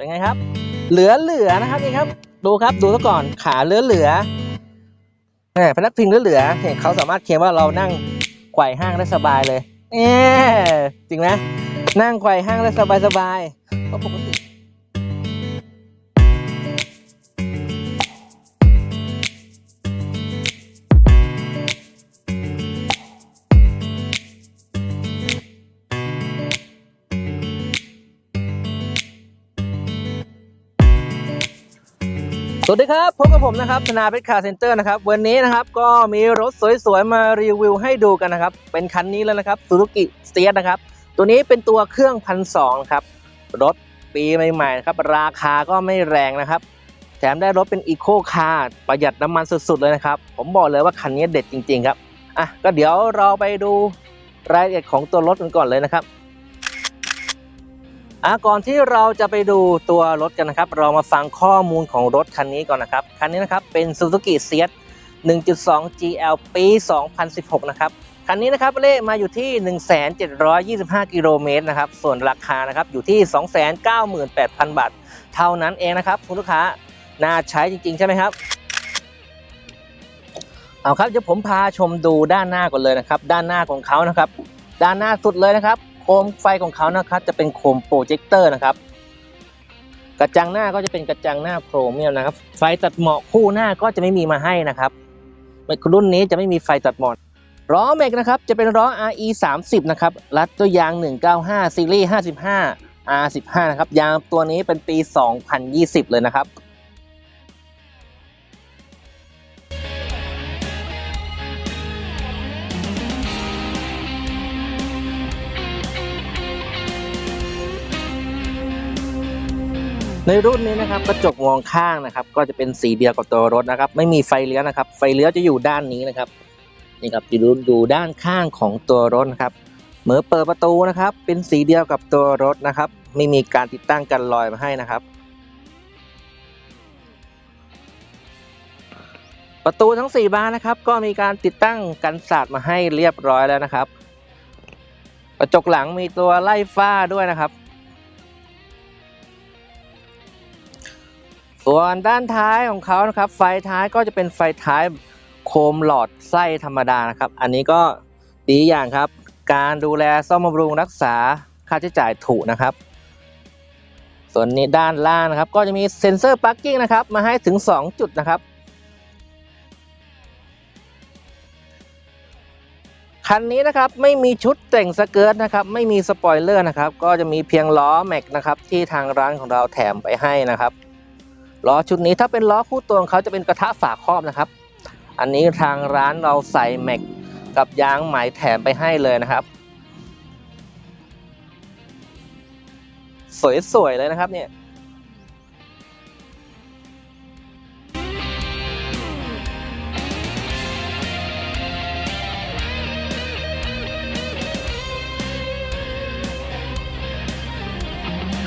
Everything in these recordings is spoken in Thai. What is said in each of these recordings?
เป็นไงครับ เหลือเหลือนะครับนี่ครับ ดูครับดูซะก่อนขาเหลือเหลือแหมพนักพิงเหลือเหลือเห็นเขาสามารถเคลมว่าเรานั่งไขว่ห้างได้สบายเลยเอ๊จริงไหมนั่งไขว่ห้างได้สบายสบายเพราะปกติ สวัสดีครับ พบกับผมนะครับธนาเพชรคาร์เซ็นเตอร์นะครับ วันนี้นะครับก็มีรถสวยๆ มารีวิวให้ดูกันนะครับ เป็นคันนี้แล้วนะครับ Suzuki s t e e r นะครับ ตัวนี้เป็นตัวเครื่องพันสองครับ รถปีใหม่ๆนะครับ ราคาก็ไม่แรงนะครับ แถมได้รถเป็นอีโคคาร์ประหยัดน้ำมันสุดๆ เลยนะครับ ผมบอกเลยว่าคันนี้เด็ดจริงๆ ครับ อะ ก็เดี๋ยวเราไปดูรายละเอียดของตัวรถกันก่อนเลยนะครับ อะก่อนที่เราจะไปดูตัวรถกันนะครับ เรามาฟังข้อมูลของรถคันนี้ก่อนนะครับ คันนี้นะครับเป็น Suzuki s i e t 1.2 GL ปี 2016 นะครับ คันนี้นะครับเลขมาอยู่ที่ 1,725 กิโลเมตรนะครับ ส่วนราคานะครับอยู่ที่ 298,000 บาท เท่านั้นเองนะครับ คุณลูกค้า น่าใช้จริง ๆ ใช่ไหมครับ เอาครับเดี๋ยวผมพาชมดูด้านหน้าก่อนเลยนะครับ ด้านหน้าของเขานะครับ ด้านหน้าสุดเลยนะครับ โคมไฟของเขานะครับจะเป็นโคมโปรเจคเตอร์นะครับ กระจังหน้าก็จะเป็นกระจังหน้าโครเมียมนะครับ ไฟตัดหมอกคู่หน้าก็จะไม่มีมาให้นะครับรุ่นนี้จะไม่มีไฟตัดหมอกล้อแม็กนะครับจะเป็นล้อ RE 30นะครับรัดตัวยาง 195ซีรีส์55 R15 นะครับยางตัวนี้เป็นปี 2020 เลยนะครับ ในรุ่นนี้นะครับกระจกมองข้างนะครับ ก็จะเป็นสีเดียวกับตัวรถนะครับ ไม่มีไฟเลี้ยวนะครับ ไฟเลี้ยวจะอยู่ด้านนี้นะครับนี่ครับอยู่ดูด้านข้างของตัวรถนะครับเมื่อเปิดประตูนะครับ เป็นสีเดียวกับตัวรถนะครับ ไม่มีการติดตั้งกันลอยมาให้นะครับ ประตูทั้ง 4 บานนะครับ ก็มีการติดตั้งกันสาดมาให้เรียบร้อยแล้วนะครับ กระจกหลังมีตัวไล่ฟ้าด้วยนะครับ ส่วนด้านท้ายของเขานะครับ ไฟท้ายก็จะเป็นไฟท้ายโคมหลอดไส้ธรรมดานะครับ อันนี้ก็ดีอย่างครับ การดูแลซ่อมบำรุงรักษาค่าใช้จ่ายถูกนะครับ ส่วนนี้ด้านล่างนะครับ ก็จะมีเซ็นเซอร์ปลั๊กกิ้งนะครับ มาให้ถึง 2 จุดนะครับคันนี้นะครับไม่มีชุดแต่งสเกิร์ตนะครับไม่มีสปอยเลอร์นะครับก็จะมีเพียงล้อแม็กนะครับที่ทางร้านของเราแถมไปให้นะครับ ล้อชุดนี้ถ้าเป็นล้อคู่ตัวของเขาจะเป็นกระทะฝาครอบนะครับ อันนี้ทางร้านเราใส่แม็กกับยางไหมแถมไปให้เลยนะครับ สวยๆเลยนะครับเนี่ย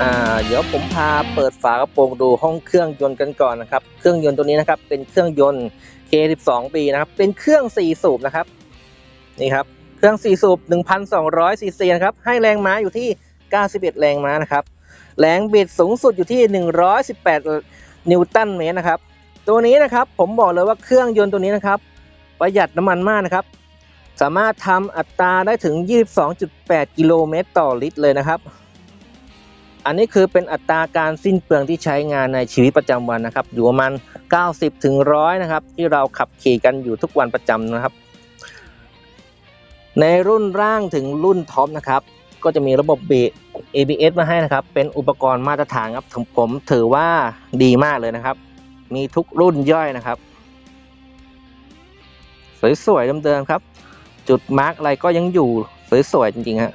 อ่าเดี๋ยวผมพาเปิดฝากระโปรงดูห้องเครื่องยนต์กันก่อนนะครับ เครื่องยนต์ตัวนี้นะครับ เป็นเครื่องยนต์ K12B นะครับ เป็นเครื่อง 4 สูบนะครับ นี่ครับ เครื่อง 4 สูบ 1,200 ซีซีนะครับ ให้แรงม้าอยู่ที่ 91 แรงม้านะครับ แรงบิดสูงสุดอยู่ที่ 118 นิวตันเมตรนะครับ ตัวนี้นะครับ ผมบอกเลยว่าเครื่องยนต์ตัวนี้นะครับ ประหยัดน้ำมันมากนะครับ สามารถทำอัตราได้ถึง 22.8 กิโลเมตรต่อลิตรเลยนะครับ อันนี้คือเป็นอัตราการสิ้นเปลืองที่ใช้งานในชีวิตประจำวันนะครับอยู่ประมาณ 90ถึง100นะครับ ที่เราขับขี่กันอยู่ทุกวันประจำนะครับ ในรุ่นร่างถึงรุ่นท็อปนะครับ ก็จะมีระบบเบรก ABS มาให้นะครับ เป็นอุปกรณ์มาตรฐานครับผมผมถือว่าดีมากเลยนะครับ มีทุกรุ่นย่อยนะครับ สวยๆเดิมๆครับ จุดมาร์กอะไรก็ยังอยู่สวยๆจริงๆฮะ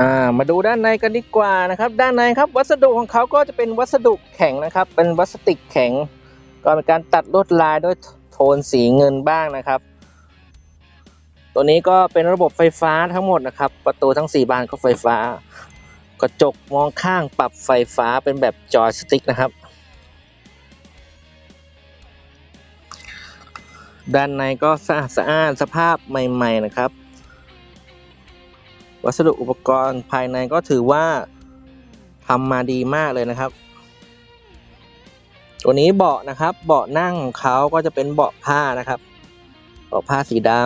อ่ามาดูด้านในกันดีกว่านะครับ ด้านในครับวัสดุของเขาก็จะเป็นวัสดุแข็งนะครับ เป็นพลาสติกแข็ง ก็มีการตัดลวดลายด้วยโทนสีเงินบ้างนะครับ ตัวนี้ก็เป็นระบบไฟฟ้าทั้งหมดนะครับ ประตูทั้ง 4 บานก็ไฟฟ้า กระจกมองข้างปรับไฟฟ้าเป็นแบบจอยสติ๊กนะครับ ด้านในก็สะอาดสะอานสภาพใหม่ ๆ นะครับ วัสดุอุปกรณ์ภายในก็ถือว่าทำมาดีมากเลยนะครับ ตัวนี้เบาะนะครับ เบาะนั่งของเขาก็จะเป็นเบาะผ้านะครับ เบาะผ้าสีดำ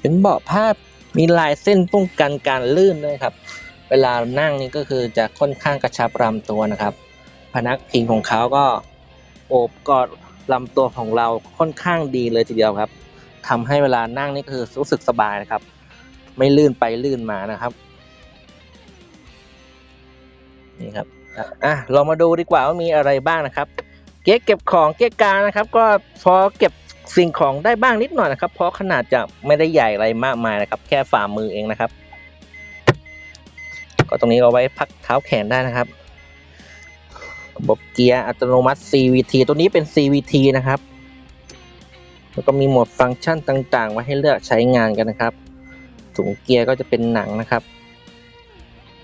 เป็นเบาะผ้ามีลายเส้นป้องกันการลื่นด้วยครับ เวลานั่งนี่ก็คือจะค่อนข้างกระชับลำตัวนะครับ พนักพิงของเขาก็โอบกอด ลำตัวของเราค่อนข้างดีเลยทีเดียวครับทำให้เวลานั่งนี่คือรู้สึกสบายนะครับ ไม่ลื่นไปลื่นมานะครับนี่ครับอะเรามาดูดีกว่าว่ามีอะไรบ้างนะครับ เก๊กเก็บของเก๊กกานะครับ ก็พอเก็บสิ่งของได้บ้างนิดหน่อยนะครับ เพราะขนาดจะไม่ได้ใหญ่อะไรมากมายนะครับ แค่ฝ่ามือเองนะครับ ก็ตรงนี้เอาไว้พักเท้าแขนได้นะครับ ระบบเกียร์อัตโนมัติ CVT ตัวนี้เป็น CVT นะครับ แล้วก็มีโหมดฟังก์ชันต่างๆ ไว้ให้เลือกใช้งานกันนะครับถุงเกียร์ก็จะเป็นหนังนะครับ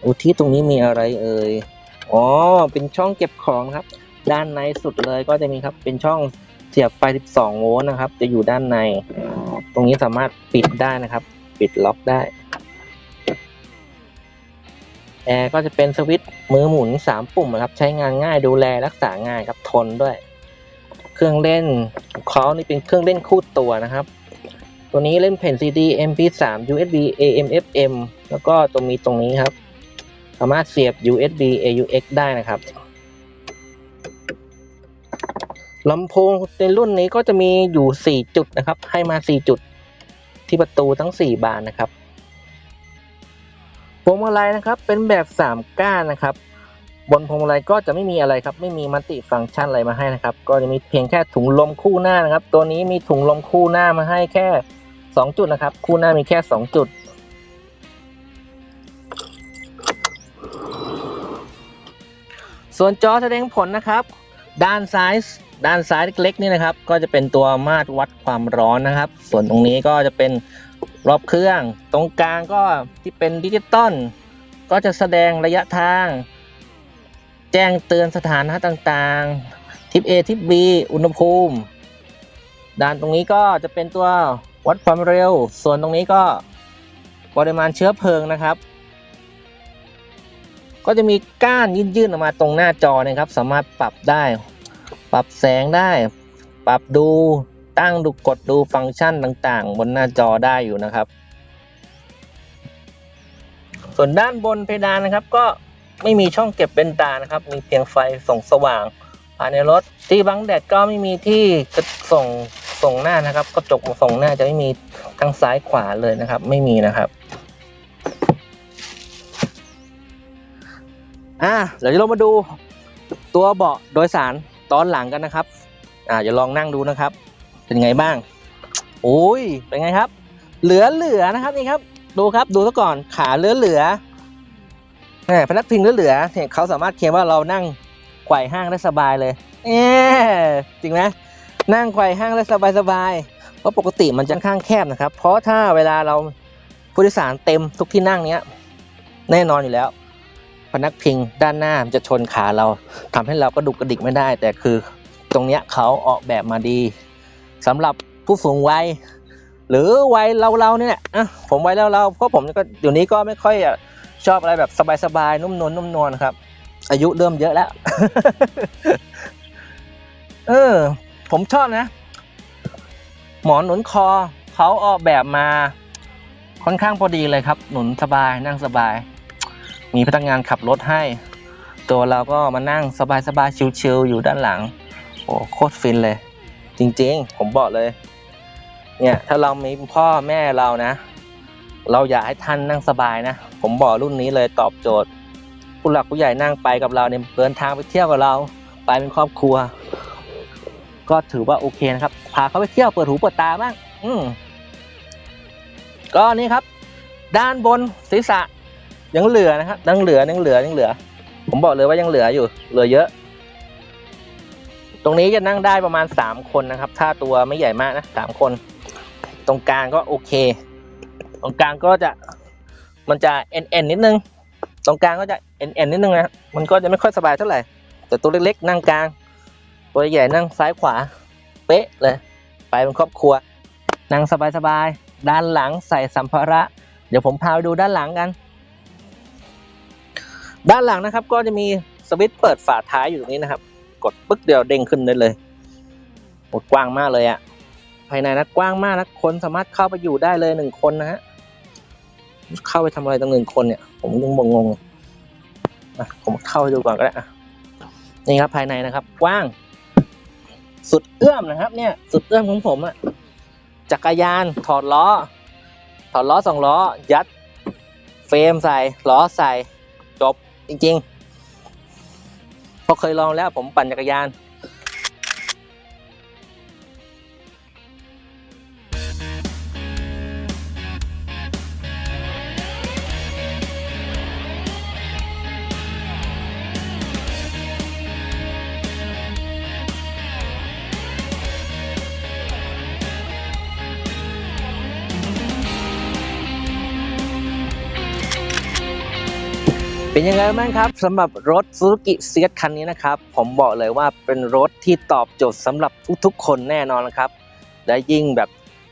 อุที่ตรงนี้มีอะไรเอ่ย อ๋อ เป็นช่องเก็บของนะครับ ด้านในสุดเลยก็จะมีครับเป็นช่องเสียบไฟ 12 โวลต์นะครับ จะอยู่ด้านใน ตรงนี้สามารถปิดได้นะครับ ปิดล็อกได้ แอร์ก็จะเป็นสวิตช์มือหมุน 3 ปุ่มนะครับ ใช้งานง่ายดูแลรักษาง่ายครับทนด้วย เครื่องเล่นเขานี่เป็นเครื่องเล่นคู่ตัวนะครับ ตัวนี้เล่นแผ่น CD MP3 USB AM FM แล้วก็ตัวมีตรงนี้ครับ สามารถเสียบ USB AUX ได้นะครับลำโพงในรุ่นนี้ก็จะมีอยู่ 4 จุดนะครับ ให้มา 4 จุดที่ประตูทั้ง 4 บานนะครับ พวงมาลัยนะครับเป็นแบบ3ก้านนะครับบนพวงมาลัยก็จะไม่มีอะไรครับไม่มีมัลติฟังก์ชันอะไรมาให้นะครับก็จะมีเพียงแค่ถุงลมคู่หน้านะครับ ตัวนี้มีถุงลมคู่หน้ามาให้แค่ 2 จุดนะครับ คู่หน้ามีแค่ 2 จุด ส่วนจอแสดงผลนะครับ ด้านซ้ายด้านซ้ายเล็กๆนี่นะครับ ก็จะเป็นตัวมาตรวัดความร้อนนะครับ ส่วนตรงนี้ก็จะเป็น รอบเครื่อง ตรงกลางก็ที่เป็นดิจิตอลก็จะแสดงระยะทาง แจ้งเตือนสถานะต่างๆ ทิป A ทิป B อุณหภูมิ ด้านตรงนี้ก็จะเป็นตัววัดความเร็ว ส่วนตรงนี้ก็ปริมาณเชื้อเพลิงนะครับ ก็จะมีก้านยื่นๆออกมาตรงหน้าจอนะครับ สามารถปรับได้ ปรับแสงได้ ปรับดู ตั้งดูกดดูฟังก์ชันต่างๆ บนหน้าจอได้อยู่นะครับ ส่วนด้านบนเพดานนะครับ ก็ไม่มีช่องเก็บเป็นตานะครับ มีเพียงไฟส่องสว่างภายในรถที่บังแดดก็ไม่มีที่ส่งส่งหน้านะครับกระจกส่งหน้าจะไม่มีทั้งซ้ายขวาเลยนะครับ ไม่มีนะครับอ่าเดี๋ยวเรามาดูตัวเบาะโดยสารตอนหลังกันนะครับ อ่าอย่าลองนั่งดูนะครับ เป็นไงบ้าง โอ้ย เป็นไงครับ เหลือเหลือนะครับนี่ครับ ดูครับดูซะก่อนขาเหลือเหลือพนักพิงเหลือเหลือเนี่ยเขาสามารถเคลมว่าเรานั่งไขว่ห้างได้สบายเลยเอ๊ะจริงไหมนั่งไขว่ห้างได้สบายสบายเพราะปกติมันจะค้างแคบนะครับ เพราะถ้าเวลาเราผู้โดยสารเต็มทุกที่นั่งเนี้ย แน่นอนอยู่แล้ว พนักพิงด้านหน้ามันจะชนขาเราทำให้เราก็ดุกกระดิกไม่ได้ แต่คือตรงเนี้ยเขาออกแบบมาดี สำหรับผู้สูงวัยหรือวัยเราเราๆเนี่ยอะผมวัยเราเราๆเพราะผมก็เดี๋ยวนี้ก็ไม่ค่อยชอบอะไรแบบสบายๆนุ่มนวลนุ่มนวลครับ อายุเริ่มเยอะแล้ว เออ ผมชอบนะ หมอนหนุนคอเขาออกแบบมาค่อนข้างพอดีเลยครับ หนุนสบายนั่งสบาย มีพนักงานขับรถให้ ตัวเราก็มานั่งสบายๆชิลๆอยู่ด้านหลัง โอ้โคตรฟินเลย จริงๆ ผมบอกเลย เนี่ยถ้าเรามีพ่อแม่เรานะ เราอยากให้ท่านนั่งสบายนะ ผมบอกรุ่นนี้เลยตอบโจทย์ ผู้หลักผู้ใหญ่นั่งไปกับเราเนี่ยเดินทางไปเที่ยวกับเราไปเป็นครอบครัว ก็ถือว่าโอเคนะครับ พาเขาไปเที่ยวเปิดหูเปิดตาบ้างอืมก็นี่ครับ ด้านบนศีรษะยังเหลือนะครับยังเหลือยังเหลือยังเหลือ ผมบอกเลยว่ายังเหลืออยู่ เหลือเยอะ ตรงนี้จะนั่งได้ประมาณสามคนนะครับ ถ้าตัวไม่ใหญ่มากนะสามคน ตรงกลางก็โอเค ตรงกลางก็จะมันจะเอ็นเอ็นนิดนึง ตรงกลางก็จะเอ็นเอ็นนิดนึงนะมันก็จะไม่ค่อยสบายเท่าไหร่ แต่ตัวเล็กๆ นั่งกลาง ตัวใหญ่นั่งซ้ายขวา เป๊ะเลย ไปเป็นครอบครัว นั่งสบายๆ ด้านหลังใส่สัมภาระ เดี๋ยวผมพาไปดูด้านหลังกัน ด้านหลังนะครับก็จะมีสวิตช์เปิดฝาท้ายอยู่ตรงนี้นะครับ กดปึ๊กเดียวเด้งขึ้นได้เลยโหกว้างมากเลยอะภายในนะกว้างมากนะคนสามารถเข้าไปอยู่ได้เลยหนึ่งคนนะฮะเข้าไปทำอะไรตั้งหนึ่งคนเนี่ย ผมยังงงๆอะผมเข้าไปดูก่อนก็ได้อะนี่ครับภายในนะครับกว้าง สุดเอื้อมนะครับ เนี่ย สุดเอื้อมของผมอะจักรยานถอดล้อ ถอดล้อสองล้อ ยัด เฟรมใส่ล้อใส่จบจริง ๆ เพราะเคยลองแล้วผมปั่นจักรยาน เป็นยังไงบ้างครับสำหรับรถ Suzuki s ียคันนี้นะครับ ผมบอกเลยว่าเป็นรถที่ตอบโจทย์สำหรับทุกๆ คนแน่นอนนะครับ และยิ่งแบบ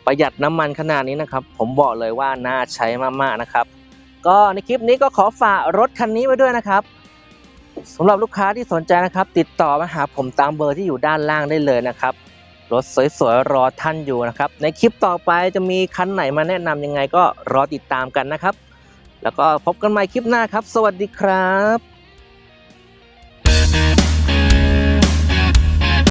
ประหยัดน้ำมันขนาดนี้นะครับ ผมบอกเลยว่าน่าใช้มากๆนะครับ ก็ในคลิปนี้ก็ขอฝากรถคันนี้ไว้ด้วยนะครับสำหรับลูกค้าที่สนใจนะครับ ติดต่อมาหาผมตามเบอร์ที่อยู่ด้านล่างได้เลยนะครับรถสวยๆรอท่านอยู่นะครับ ในคลิปต่อไปจะมีคันไหนมาแนะนำยังไงก็รอติดตามกันนะครับ แล้วก็พบกันใหม่คลิปหน้าครับ สวัสดีครับ